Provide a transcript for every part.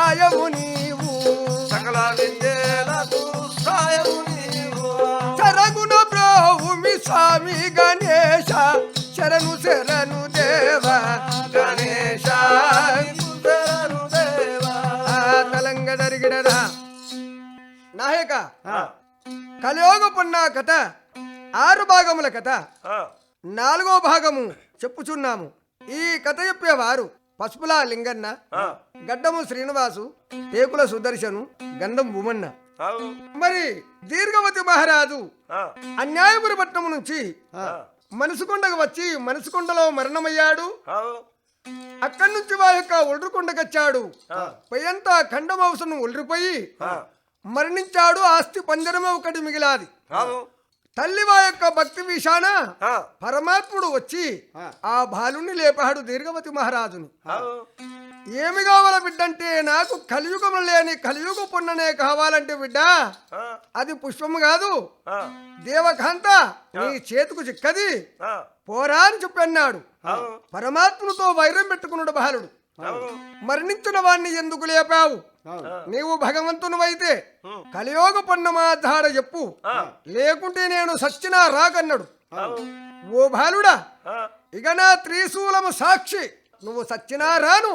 సాయము నీవు. సకల విద్యలకు సాయము నీవు. సరగుణ బ్రోభూమి స్వామి గణేశ శరణు శరణు దేవా. గణేశ శరణు దేవా. నాయక కలియోగ పున్న కథ ఆరు భాగముల కథ. నాలుగో భాగము చెప్పుచున్నాము. ఈ కథ చెప్పేవారు పసుపుల లింగన్న గడ్డము శ్రీనివాసు టేకుల సుదర్శను గంధం భూమన్న మరి దీర్ఘవతి మహారాజు అన్యాయపురి పట్టణం నుంచి మనసుకొండకు వచ్చి మనసుకొండలో మరణమయ్యాడు. అక్కడి నుంచి వా యొక్క ఒల్రుకొండకొచ్చాడు ఆ, పైయంతా ఖండమాంసం ఒల్రిపోయి ఆ, మరణించాడు ఆస్తి పంజరమే ఒకటి మిగిలాది. అవు, తల్లి వా యొక్క భక్తి విషాన పరమాత్ముడు వచ్చి ఆ. బాలుని లేపాడు దీర్ఘవతి మహారాజుని. ఏమి కావాల బిడ్డంటే నాకు కలియుగము లేని కలియుగ పున్ననే కావాలంటే బిడ్డ అది పుష్పము కాదు. దేవకాంత నీ చేతుకు చిక్కది. పోరా అని చెప్పి అన్నాడు అవు, పరమాత్మునితో వైరం పెట్టుకున్నాడు బాలుడు. మరణించిన వాణ్ణి ఎందుకు లేపావు? నీవు భగవంతునివైతే కలియోగ పున్నమా ధాడ చెప్పు. లేకుంటే నేను సచ్చినా రాకన్నాడు. ఓ బాలుడా ఇక నా త్రిశూలము సాక్షి. నువ్వు సచ్చినా రాను.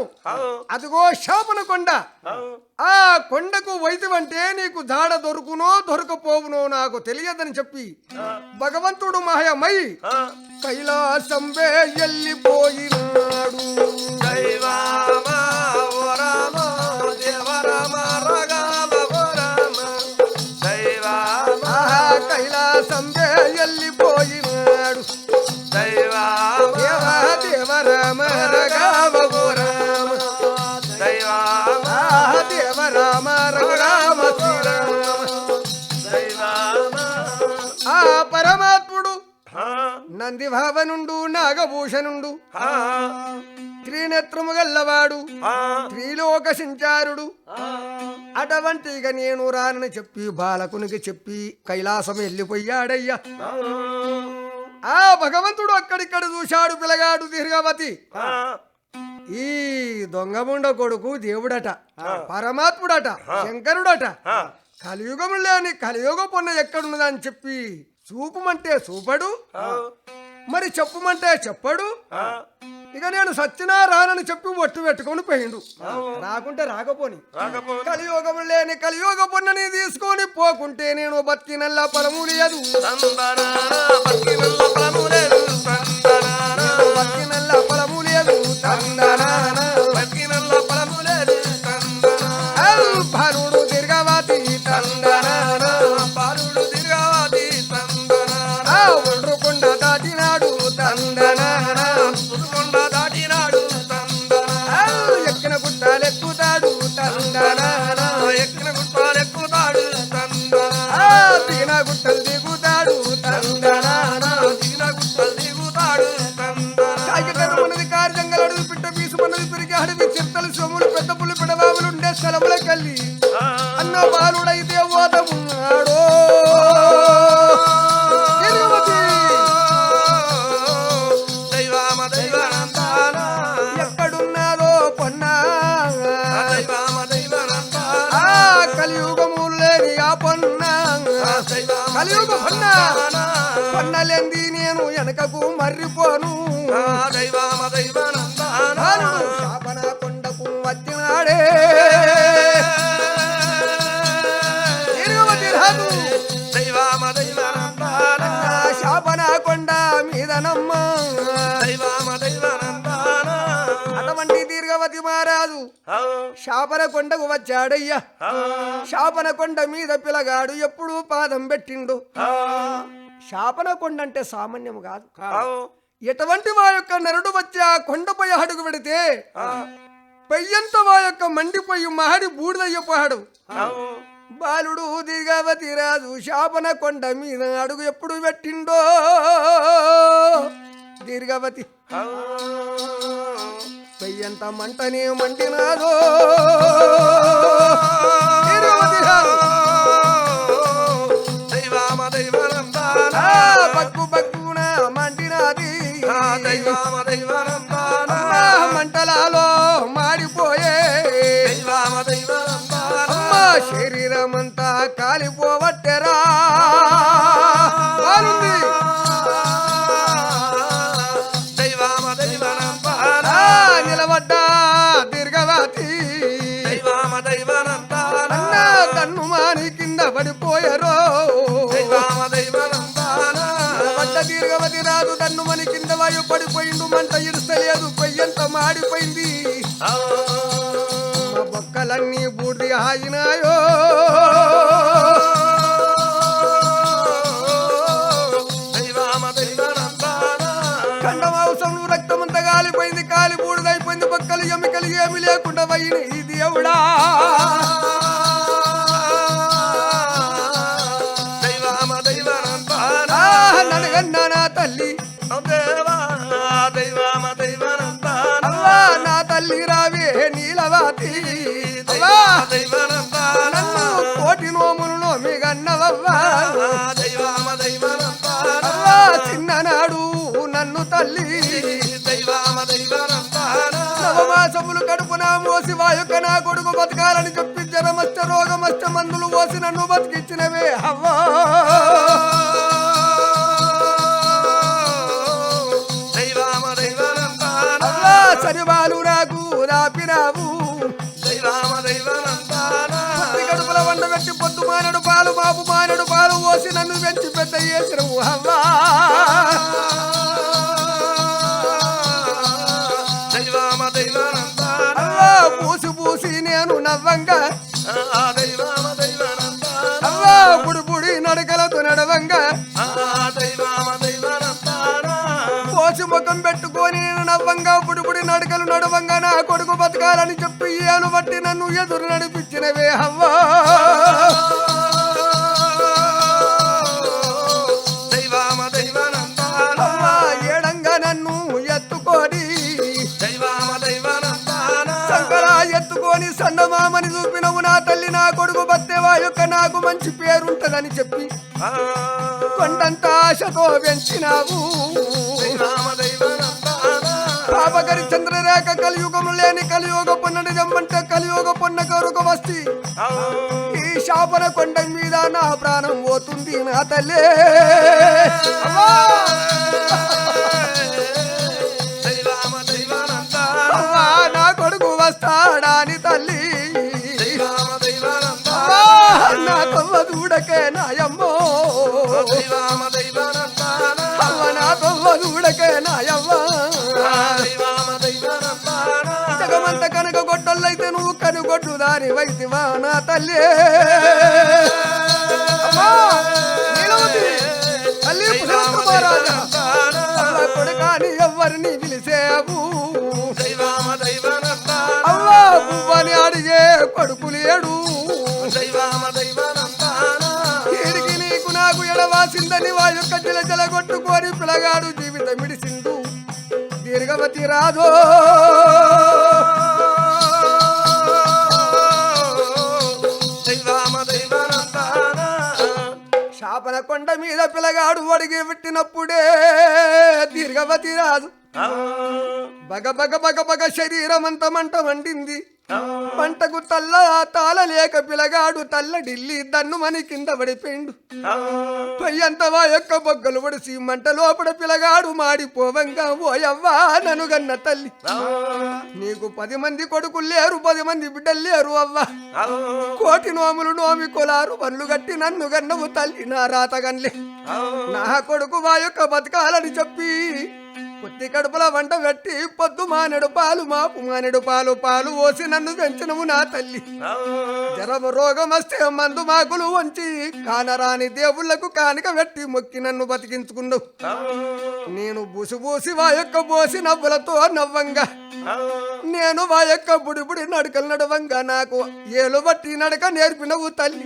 అదిగో శాపన కొండ. ఆ కొండకు వైద్యమంటే నీకు జాడ దొరుకునో దొరకపోవునో నాకు తెలియదని చెప్పి భగవంతుడు మాయమై ఆ, కైలాసంబే ఎల్లిపోయినాడు. దైవామా నంది భావనుండు నాగభూషణుండు. త్రినేత్రము గల్లవాడు త్రిలోక సంచారుడు అటువంటి ఇక నేను రానని చెప్పి బాలకునికి చెప్పి కైలాసం వెళ్ళిపోయాడయ్యా ఆ. భగవంతుడు అక్కడిక్కడ చూశాడు పిలగాడు దీర్ఘవతి. ఈ దొంగముండ కొడుకు దేవుడట పరమాత్ముడట శంకరుడట. ఆ, కలియుగము లేని కలియుగ పొన్న ఎక్కడున్నదని చెప్పి చూపమంటే చూపడు. మరి చెప్పుమంటే చెప్పడు. ఇక నేను సచ్చినా రానని చెప్పి ఒట్టు పెట్టుకొని పోయిండు. రాకుంటే రాకపోని. కలియుగము లేని కలియుగ పొన్నని తీసుకొని పోకుంటే నేను బతికినల్లా పొలము లేదు. తందనానా, ఒండ్రుకొండ దాటినాడు తందనాన. పుదుకొండ దాటినాడు, తందనానా. ఆ ఎక్కిన గుట్టాలెక్కుతాడు తందనాన. ఎక్కిన గుట్టాలెక్కుతాడు, తందనానా. ఆ దిగిన గుట్టలు దిగుతాడు తందనాన. దిగిన గుట్టలు దిగుతాడు, తందనానా. కాకితనమున్నది కార్యంగలడు పిట్ట పీసుమన్నది పిరికి అడవి చిత్తలు సొమ్ములు పెద్ద పుల్లి పిడబాబులు ఉండే స్థలముల కల్లి ఆ, పొన్నలేంది నేను వెనకకు మర్రిపోను. దైవామ దైవనందాన శాపన కొండకు వచ్చాడయ్యా. శాపన కొండ మీద పిలగాడు ఎప్పుడు పాదం పెట్టిండు. శాపన కొండ అంటే సామాన్యం కాదు ఎటువంటి వా యొక్క నరుడు వచ్చి ఆ కొండపై అడుగు పెడితే పెయ్యంత వా యొక్క మండిపోయి మహడి బూడిదయ్యపోయాడు. బాలుడు దీర్ఘవతి రాజు శాపన కొండ మీద అడుగు ఎప్పుడు పెట్టిండో? దీర్ఘవతి. పెయ్యంత మంటనే మండినాది. దైవామ దైవనందాన అమ్మా మంటలాలో మాడిపోయే. శరీరమంతా కాలిపోవట్టెరా. రాదు కన్ను మని కింద వాయు పడిపోయిండు మంట ఇరుస్తలేదు పొయ్యంత మాడిపోయింది. మా బొక్కలన్నీ బూడి ఆగినాయో. కండమాంసం రక్తమంతా కాలిపోయింది కాలి బూడిదైపోయింది బొక్కలు ఎమికలు ఏమి లేకుండా పోయిన దేవుడా. దైవామ తల్లి. అవ్వా నా తల్లి రావే నీలవాతి. కోటి నోములు నోమి గన్నవవ్వా. అవ్వా చిన్ననాడు నన్ను తల్లి. నవమాసములు కడుపున మోసి వాయుక నా కొడుకు బతకాలని చెప్పి జనమస్త రోగమస్త మందులు పోసి నన్ను బతికిచ్చినవే. అవ్వా. రాపినావు దైవామ దైవనందాన పొత్తి కడుపుల వండబెట్టి పొద్దు మానడు పాలు బాబు మానడు పాలు పోసి నన్ను పెంచి పెద్ద చేసినవు అవ్వా. దైవామ దైవనందాన అవ్వా పూసి పూసి నేను నవ్వంగా నడవంగా నా కొడుకు బతకాలని చెప్పి ఏను బట్టి నన్ను ఎదురు నడిపించినవే అవ్వా. ఏడంగా నన్ను ఎత్తుకొని. సంకరా ఎత్తుకొని సన్నమామని చూపినవు నా తల్లి నా కొడుకు బత్తేవా యొక్క నాకు మంచి పేరుంటదని చెప్పి. కొండంత ఆశతో పెంచినావు పాపగరి చంద్రరేఖ కలియుగము లేని కలియుగ పొన్నడి రమ్మంటే కలియుగ పొన్న కొరకు వస్తి. ఈ శాపన కొండ మీద నా ప్రాణం పోతుంది నా తల్లే. నా కొడుకు వస్తాడా అని తల్లి? నా కొమ్మ దూడకే నాయమ్మో. నా కొమ్మ దూడకే నాయమ్మ. అంత కనుక గొడ్డల్లైతే నువ్వు కనుగొడ్డు దాని వైద్యమా నా తల్లి. తల్లి కొడుకాని ఎవ్వరిని పిలిచేవు. అని అవ్వా పువ్వని అడిగే కొడుకు లేడు. వీడికి నీకు నాకు ఎడవాసిందని వా యొక్క జల జల కొట్టుకొని పిలగాడు జీవితం మిడిసిండు దీర్ఘవతి రాదో కొండ మీద పిల్లగాడు ఒడిగి పెట్టినప్పుడే దీర్ఘవతి రాదు బగ బగ బగ బగ శరీరం అంత మంట మండింది పంటకు తల్ల తాళ లేక పిలగాడు తల్ల ఢిల్లీ దన్ను మని కింద పడిపోయిండు. పొయ్యంత వా యొక్క బొగ్గలు పడిసి మంట లోపల పిలగాడు మాడిపోవంగా ఓయవ్వా ననుగన్న తల్లి. నీకు పది మంది కొడుకులు లేరు పది మంది బిడ్డలు లేరు అవ్వా. కోటి నోములు నోమి కొలారు పనులు గట్టి నన్ను గన్నవు తల్లి నా రాతగన్లే నా కొడుకు వా యొక్క బతకాలని చెప్పి పొత్తి కడుపుల వంట పెట్టి పొద్దు మానెడు పాలు మాపు మానెడు పాలు పాలు పోసి నన్ను పెంచినవు నా తల్లి. జరము రోగం వస్తే మందు మాకులు వంచి కానరాని దేవుళ్ళకు కానిక పెట్టి మొక్కి నన్ను బతికించుకున్నావు. నేను బూసి బూసి వా యొక్క బోసి నవ్వులతో నవ్వంగా. నేను వా యొక్క బుడిబుడి నడకలు నడవంగా. నాకు ఏలు బట్టి నడక నేర్పినవు తల్లి.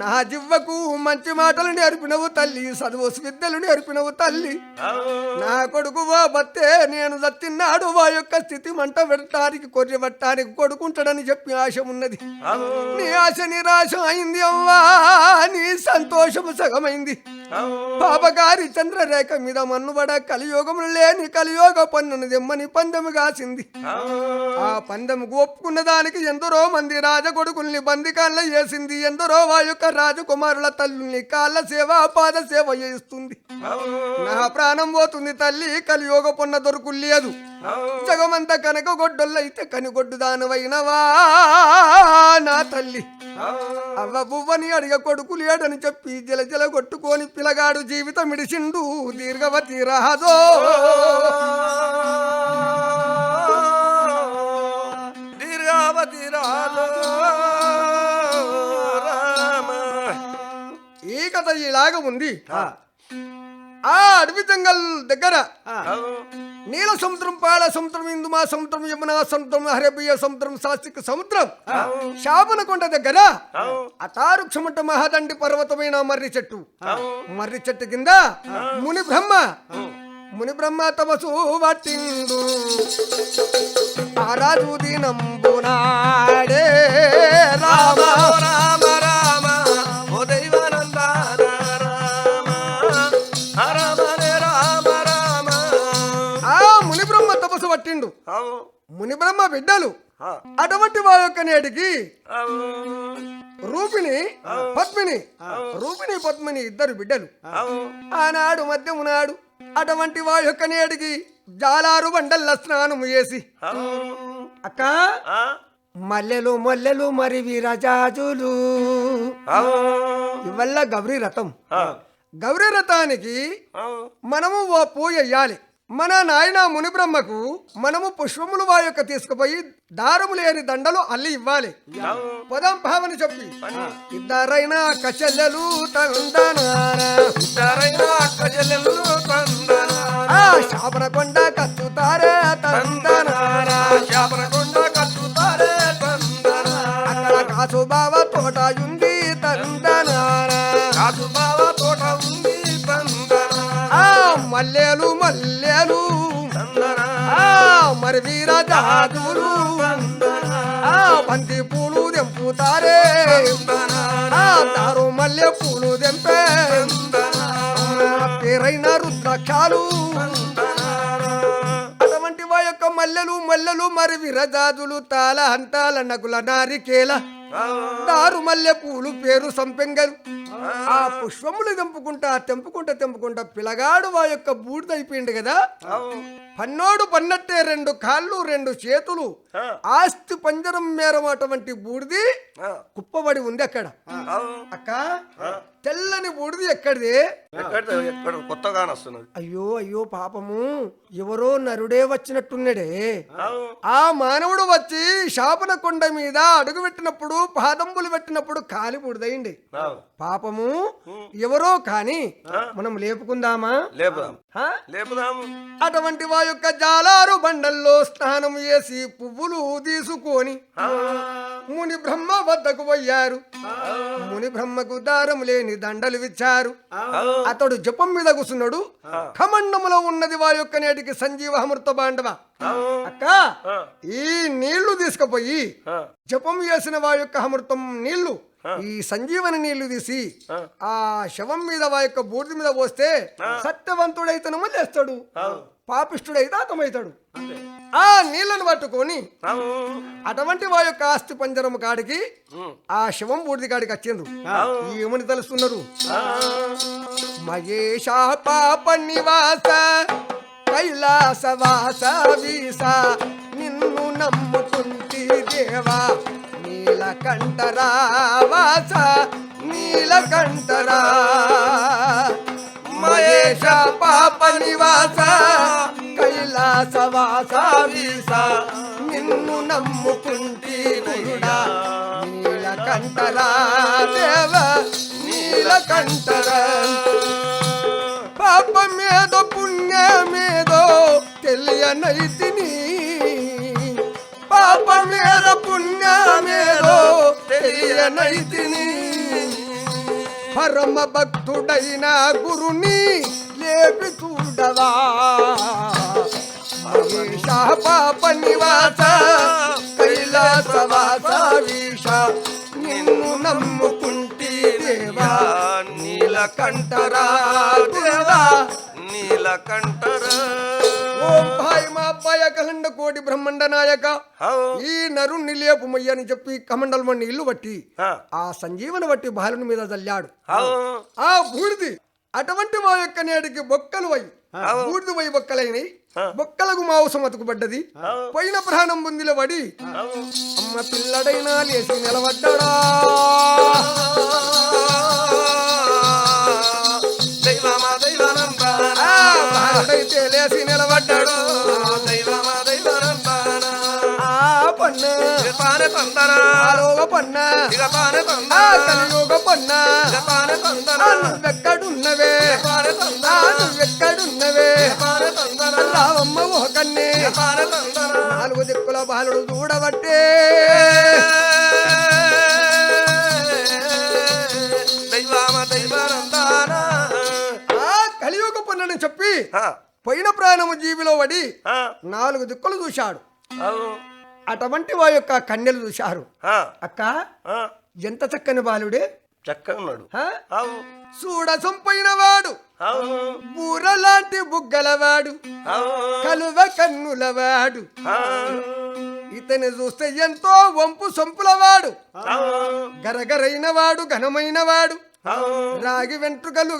నా జివ్వకు మంచి మాటలు నేర్పినవు తల్లి చదువు విద్యలు నేర్పినవు తల్లి. నా కొడుకు వా బత్తే నేను దత్తిన్నాడు వా యొక్క స్థితి మంట పెట్టడానికి కొర్రె పట్టడానికి కొడుకుంటాడని చెప్పి ఆశ ఉన్నది. నీ ఆశ నిరాశ అయింది అవ్వా నీ సంతోషము సగమైంది. పాపగారి చంద్రరేఖ మీద మన్నుబడ కలియోగములు లేని కలియోగ పన్నును దెమ్మని పందెము కాసింది ఆ పందెముకు ఒప్పుకున్న దానికి ఎందరో మంది రాజ కొడుకుల్ని బందికాళ్ళ చేసింది ఎందరో వా యొక్క రాజకుమారుల తల్లిని కాళ్ళ సేవ పాద సేవ చేయిస్తుంది. నా ప్రాణం పోతుంది తల్లి కలియోగ పొన్న దొరుకు లేదు. జగమంత కనక గొడ్డొల్లైతే కనిగొడ్డు దానవైనవా నా తల్లి. అవ్వ బువ్వని అడిగ కొడుకు లేడని చెప్పి జల జల కొట్టుకొని పిలగాడు జీవితం ఇడిసిండు దీర్ఘవతి రహదో. దీర్ఘవతి రహదో. కథ ఇలాగ ఉంది. ఆ. అడవి జంగల్ దగ్గర నీల సముద్రం పాల సముద్రం ఇందు మా సముద్రం యమునా సముద్రం హరబియ సముద్రం సాత్విక సముద్రం. శాపనకొండ దగ్గర అతారుక్షమంట మహాదండి పర్వతమైన మర్రి చెట్టు. మర్రి చెట్టు కింద ముని బ్రహ్మ. ముని బ్రహ్మ తమసు రాజు దినంబునాడే రామ పట్టిండు అవు ముని బ్రహ్మ బిడ్డలు. అటువంటి వారి యొక్క నేటికి రూపిణి పద్మిని రూపిణి పద్మిని ఇద్దరు బిడ్డలు. ఆనాడు మధ్యమునాడు అటువంటి వారి యొక్క నేటికి జాలారు బండల్ల స్నానము చేసి. అక్క మల్లెలు మల్లెలు మరి వీరజాజులు అవు ఇవల్ల గౌరీ రథం. గౌరీ రథానికి మనము ఓ పూజ మన నాయన ముని బ్రహ్మకు మనము పుష్పములు వారి యొక్క తీసుకుపోయి దారము లేని దండలు అల్లి ఇవ్వాలి. పదం భావన చెప్పి. ఇద్దరైనా కచెల్లెలు శాపన కొండ కత్తుతారే తందనారా. శాపనకొండ కట్టుతారే తందన అక్కడ కాసు బావ తోట ఉంది తందనారా. కాదు బావ తోట ఉంది తందన మల్లెలు వీర జాతులు బంతి పూలు తెంపుతారే. తారు మల్లె పూలు తెంపే. పేరైన రుద్రాక్షాలు. అటువంటి వా యొక్క మల్లెలు మల్లెలు మరి వీరజాదులు తాళ హంతాల నగుల నారికేల. దారు మల్లె పూలు పేరు సంపెంగలు ఆ పుష్పములు తెంపుకుంటా తెంపుకుంటా తెంపుకుంటా పిలగాడు వా యొక్క బూడిదైపోయింది కదా. పన్నోడు పన్నట్టే రెండు కాళ్ళు రెండు చేతులు. ఆస్తి పంజరం మేరం అటువంటి బూడిది కుప్పబడి ఉంది అక్కడ. అక్క తెల్లని బూడిది ఎక్కడిది? కొత్తగా అయ్యో అయ్యో పాపము ఎవరో నరుడే వచ్చినట్టున్నాడే. ఆ మానవుడు వచ్చి శాపన కొండ మీద అడుగు పెట్టినప్పుడు పాదంబులు పెట్టినప్పుడు కాలి బూడిదయింది. పాపము ఎవరో కాని మనం లేపుకుందామా? లేపుదాం? లేపుదాము. అటువంటి వా యొక్క జాలారు బండల్లో స్నానం చేసి పువ్వులు తీసుకొని ముని బ్రహ్మ వద్దకు పోయారు. ముని బ్రహ్మకు దారం లేని దండలు ఇచ్చారు అతడు జపం మీద కూర్చున్నాడు ఖమండములో ఉన్నది వా యొక్క నేటికి సంజీవ అమృత బాండవ అక్క ఈ నీళ్ళు తీసుకుపోయి జపం చేసిన వా యొక్క అమృతం నీళ్ళు ఈ సంజీవని నీళ్ళు తీసి ఆ. శవం మీద వా యొక్క బూడిద మీద పోస్తే సత్యవంతుడైతేనేమో లేస్తాడు. పాపిష్టుడైతే అతమవుతాడు ఆ నీళ్ళను పట్టుకొని అటువంటి వా యొక్క ఆస్తి పంజరము కాడికి ఆ శవం బూడిది కాడికి వచ్చిండ్రు. ఏమని తెలుస్తున్నారు? మహేష పాప నివాస కైలాస వాస వీస నిన్ను నమ్ముకుంటి దేవా. నీలకంఠరావాస నీలకంఠరా. మహేష పాప నివాస కైలాసవాస వీస నిన్ను నమ్ముకుంటి గురుడా. నీలకంఠరా దేవ నీలకంఠరా. పాపమేదో పుణ్యమేదో తెలియనైతిని పాపమేదో పుణ్యమేదో తెలియనైతిని పరమ భక్తుడైన గురుని లేపి చూడవా మహేష పాప నివాస కైలాసవాస వీష నిన్ను నమ్ముకుంటే దేవా నీలకంఠరా దేవా నీలకంఠరా. ఓం భాయ్ మా అబ్బాయి కోటి బ్రహ్మండ నాయక. ఈ నరుణ్ణి లేపుమయ్య అని చెప్పి కమండలమణ్ణి ఇల్లు బట్టి ఆ, సంజీవన బట్టి బాలుని మీద చల్లాడు ఆ బూడిది అటువంటి మా యొక్క నేటికి బొక్కలు అయి బూడిది పోయి బొక్కలైనవి బొక్కలకు మాంసం అతుకుపడ్డది పోయిన ప్రాణం బుందిలో పడి అమ్మ పిల్లడైనా లేచి నిలబడ్డాడా. బాలుడైతే లేచి నిలబడ్డాడు. దైవమా దైవానందానా? ఆ పన్న. ఇక తానే తందనా ఆలోగ పన్న. ఇక తానే ఆ తందనా కలియోగ పన్న. ఇక తానే ఆ తందనా నువ్వెక్కడున్నవే తానే ఆ తందనా నువ్వెక్కడున్నవే? తానే తందనా రావమ్మ ఒకన్నే తానే తందనా నాలుగు దిక్కుల బాలుడు చూడబట్టే. పోయిన ప్రాణము జీవిలో పడి నాలుగు దిక్కులు చూశాడు. అటువంటి వా యొక్క కన్యలు చూశారు. అక్క ఎంత చక్కని బాలుడే. చక్కగా ఉన్నాడు. ఆ? అవు చూడ సొంపైన వాడు. బూరలాంటి బుగ్గలవాడు కలువ కన్నులవాడు ఇతని చూస్తే ఎంతో వంపు సొంపులవాడు గరగరైన వాడు ఘనమైన వాడు. రాగి వెంట్రుకలు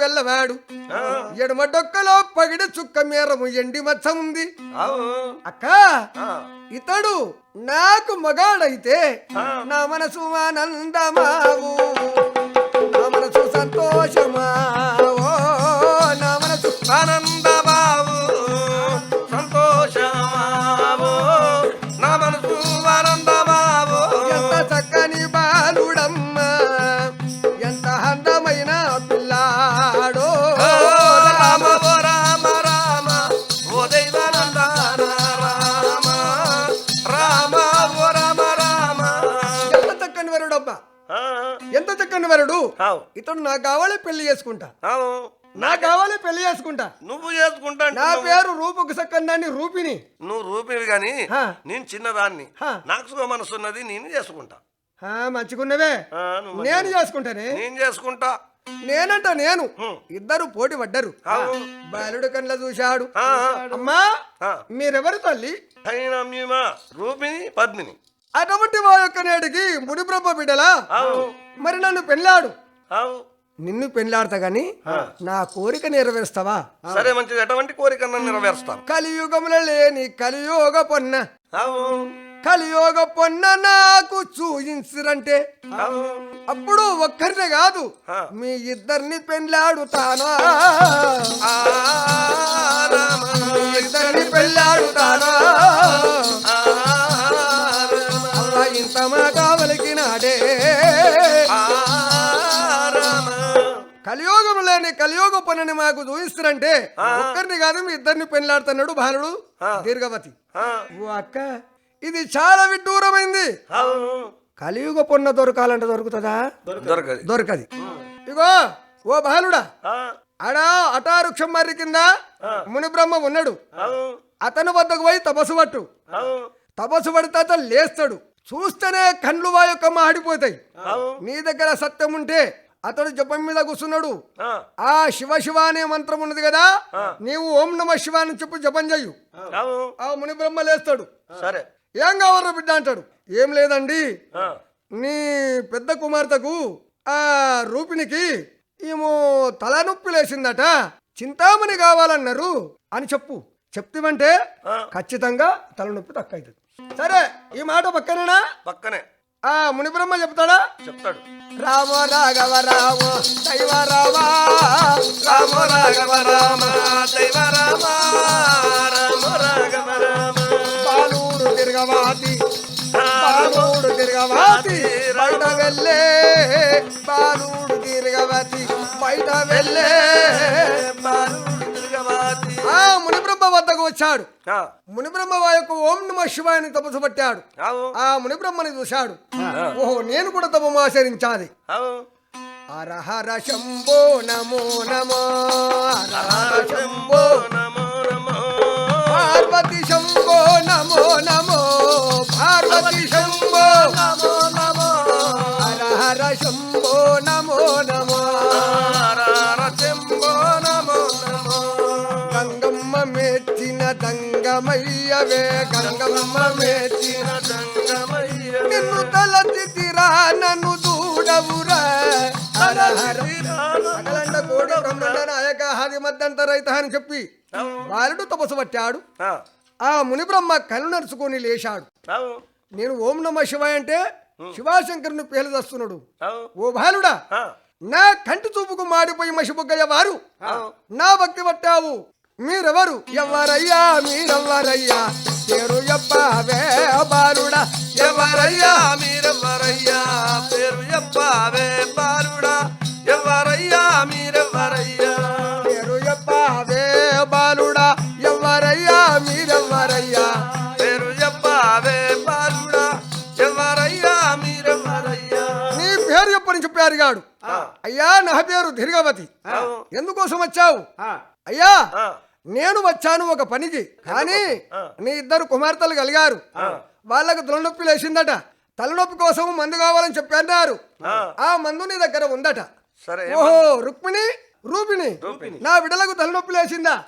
ఆ, ఎడమ డొక్కలో పగిడి చుక్క మేరము ఎండి మచ్చ ఉంది. అక్క ఇతడు నాకు మగాడైతే నా మనసు ఆనందమావు. నా మనసు సంతోషమావో. ఇతడు నాకు కావాలి పెళ్ళి చేసుకుంటా. నాకు కావాలి పెళ్ళి చేసుకుంటా. నువ్వు చేసుకుంటా నా. పేరు రూపుకు సక్కన్నాన్ని రూపిని నువ్వు రూపివి గాని. నేను చిన్నదాన్ని. నాకు సుఖ మనసు ఉన్నది నేను చేసుకుంటా. మంచిగున్నవే. నేను చేసుకుంటానే. నేను చేసుకుంటా. నేనంట నేను. ఇద్దరు పోటీ పడ్డారు. బాలుడు కండ్ల చూశాడు. అమ్మా. మీరెవరు తల్లి? రూపిణి పద్మిని. అటువంటి మా యొక్క నేటికి ముడిబ్రహ్మ బిడ్డలా? మరి నన్ను పెళ్ళాడు. నిన్ను పెళ్ళాడతా గాని నా కోరిక నెరవేరుస్తావా? సరే మంచిది. ఎటువంటి కోరిక నెరవేరుస్తాను. కలియుగముల లేని కలియోగ పొన్న. కలియోగ పొన్న నాకు చూయించరంటే. అప్పుడు ఒక్కరినే కాదు. మీ ఇద్దరిని పెళ్ళాడుతానా కలియోగం లేని కలియోగ పనిని మాకు చూపిస్తారంటే ఒక్కరిని కాదు మీ ఇద్దరిని పెళ్ళాడుతున్నాడు బాలుడు దీర్ఘవతి. ఆ, ఓ అక్క ఇది చాలా విడ్డూరమైంది. కలియుగ పొన్న దొరకాలంటే దొరుకుతుందా? దొరకది. దొరకది. ఇగో ఓ బాలుడా ఆ, ఆడా అటారుక్షం మర్రి కింద ముని బ్రహ్మ ఉన్నాడు. అతని వద్దకు పోయి తపస్సు పట్టు. తపస్సు పడితే అతను లేస్తాడు. చూస్తేనే కండ్లు వా యొక్క మాడిపోతాయి నీ దగ్గర సత్యం ఉంటే అతడు జపం మీద కూర్చున్నాడు. ఆ, శివ శివ అనే మంత్రం ఉన్నది కదా నీవు ఓం నమ శివ అని చెప్పి జపం చెయ్యు ఆ ముని బ్రహ్మ లేస్తాడు. సరే. ఏం కావాలో బిడ్డ అంటాడు. ఏం లేదండి. నీ పెద్ద కుమార్తెకు ఆ రూపిణికి ఏమో తలనొప్పి లేచిందట. చింతామణి కావాలన్నారు అని చెప్పు. చెప్తివంటే ఆ. ఖచ్చితంగా తలనొప్పి తక్కువ సరే ఈ మాట పక్కనేనా? పక్కనే. ఆ ముని బ్రహ్మ చెప్తాడా? చెప్తాడు. రామ రాఘవ రామ దైవ రామ. రామ రాఘవ రామ దైవ రామ. రామ రాఘవ రామ. బాలుడు తిరగవాతి బాలుడు తిరగవాతి బయట వెళ్ళే బాలుడు తిరగవతి బయట వెళ్ళే బాలుడు తిరగవాతి. ఆ ముని బ్రహ్మ వద్దకు వచ్చాడు. ఆ, ముని బ్రహ్మ యొక్క ఓం నమ శివాయని తపస్సు పట్టాడు ఆ ముని బ్రహ్మని చూశాడు ఓహో నేను కూడా తపము ఆచరించాలి అవు హరహర శంభో నమో నమో శంభో నమో నమో. పార్వతి శంభో నమో నమో. గంగమ్మ నిన్ను తలచితిరా నన్ను దూడవురా. హరహర సకలండ కోడి బ్రహ్మండ నాయక హాది మధ్యంత రైత అని చెప్పి బాలుడు తపస్సు పట్టాడు. ఆ, ముని బ్రహ్మ కళ్ళు నడుచుకొని లేచాడు. నేను ఓం నమ శివాయ అంటే శివాశంకరుని పేలు చేస్తున్నాడు అవు ఓ బాలుడా నా కంటి చూపుకు మాడిపోయి మసిబుగ్గయ్య వారు నా భక్తి పట్టావు. మీరెవరు? ఎవరయ్యా? మీరెవరయ్యా పేరు చెప్పవే బాలుడా. ఎవరయ్యా? మీరెవరయ్యా పేరు చెప్పవే బాలుడా. ఎవరయ్యా? మీరెవరయ్యా పేరు చెప్పవే బాలుడా. ఎవరయ్యా? మీరెవరయ్యా పేరు చెప్పవే బాలుడా. ఎవరయ్యా? మీరెవరయ్యా నీ పేరు చెప్పని చెప్పి అడిగాడు అయ్యా నా పేరు దీర్ఘవతి అవు ఎందుకోసం వచ్చావు? అయ్యా నేను వచ్చాను ఒక పనికి కానీ. నీ ఇద్దరు కుమార్తెలు కలిగారు. వాళ్ళకు తలనొప్పి లేచిందట. తలనొప్పి కోసం మందు కావాలని చెప్పి అన్నారు. ఆ. మందు నీ దగ్గర ఉందట. సరే ఓహో రుక్మిణి రూపిణి. నా బిడ్డలకు తలనొప్పి లేచిందా.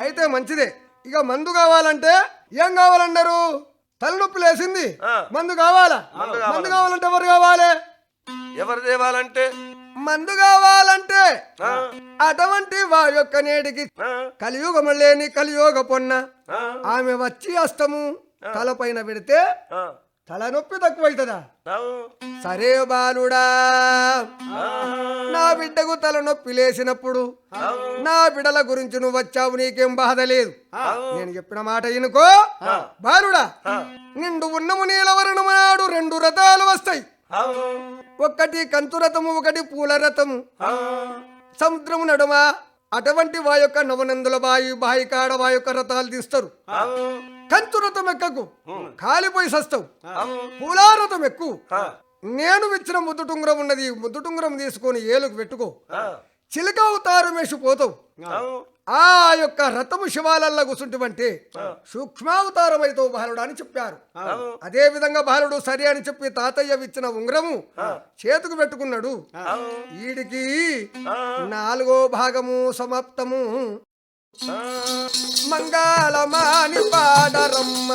అయితే మంచిదే. ఇక మందు కావాలంటే ఏం కావాలన్నారు? తలనొప్పి లేచింది. మందు కావాలా? మందు కావాలి. మందు కావాలంటే ఎవరు కావాలి? ఎవరు దేవాలంటే మందు కావాలంటే అటువంటి వా యొక్క నేటికి కలియుగము లేని కలియుగ పొన్న ఆమె వచ్చి అస్తము తలపైన పెడితే తలనొప్పి తక్కువైతుందా? సరే బాలుడా నా బిడ్డకు తలనొప్పి లేచినప్పుడు అవు. నా బిడ్డల గురించి నువ్వు వచ్చావు నీకేం బాధ లేదు. నేను చెప్పిన మాట ఇనుకో. బాలుడా నిండు ఉన్నము నీలవరణము నాడు రెండు రథాలు వస్తాయి. ఒక్కటి కంచు రథము ఒకటి పూలరథము సముద్రము నడుమ అటువంటి వా యొక్క నవనందుల బాయి బాయి కాడ వా యొక్క రథాలు తీస్తారు. కంచురథం కంచు రథం ఎక్కకు? కాలిపోయి సస్తావు. పూలారథం ఎక్కు. నేను ఇచ్చిన ముద్దుటుంగరం ఉన్నది ముద్దుటుంగరం తీసుకొని ఏలుకు పెట్టుకో. చిలుక అవతారం వేసిపోతావు ఆ. యొక్క రథము శివాలల్లో కూర్చుంటామంటే సూక్ష్మావతారం అవుతావు బాలుడు అని చెప్పారు. అదే విధంగా బాలుడు సరి అని చెప్పి తాతయ్య ఇచ్చిన ఉంగరము చేతుకు పెట్టుకున్నాడు. వీడికి నాలుగో భాగము సమాప్తము. మంగళమాని పాడరమ్మ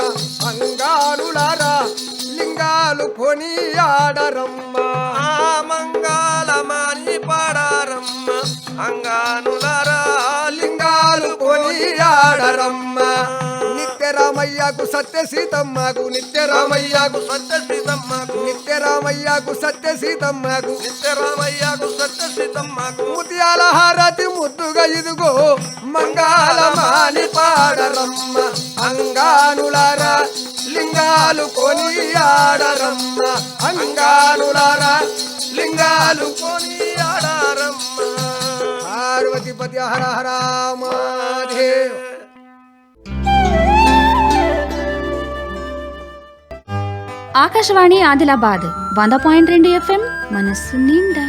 అంగారులారా లింగాలు కొని ఆడరమ్మ. ఆ మంగళమాని పాడారమ్మ. అంగానులరా లింగాలు నిత్య రామయ్యకు సత్య సీతమ్మకు నిత్య రామయ్యకు సత్య సీతమ్మకు నిత్య రామయ్యకు సత్య సీతమ్మకు నిత్య రామయ్యకు సత్య సీతమ్మకు. ముత్యాల హారతి ముద్దుగా ఇదిగో మంగళమాని పాడరమ్మ అంగానులారా లింగాలు కొని ఆడరమ్మ అంగానులారా లింగాలు కొని ఆడారమ్మ పార్వతీపతి హర హర మహాదేవ్ ఆకాశవాణి ఆదిలాబాద్ వంద పాయింట్ రెండు ఎఫ్ఎం మనస్సు నిండా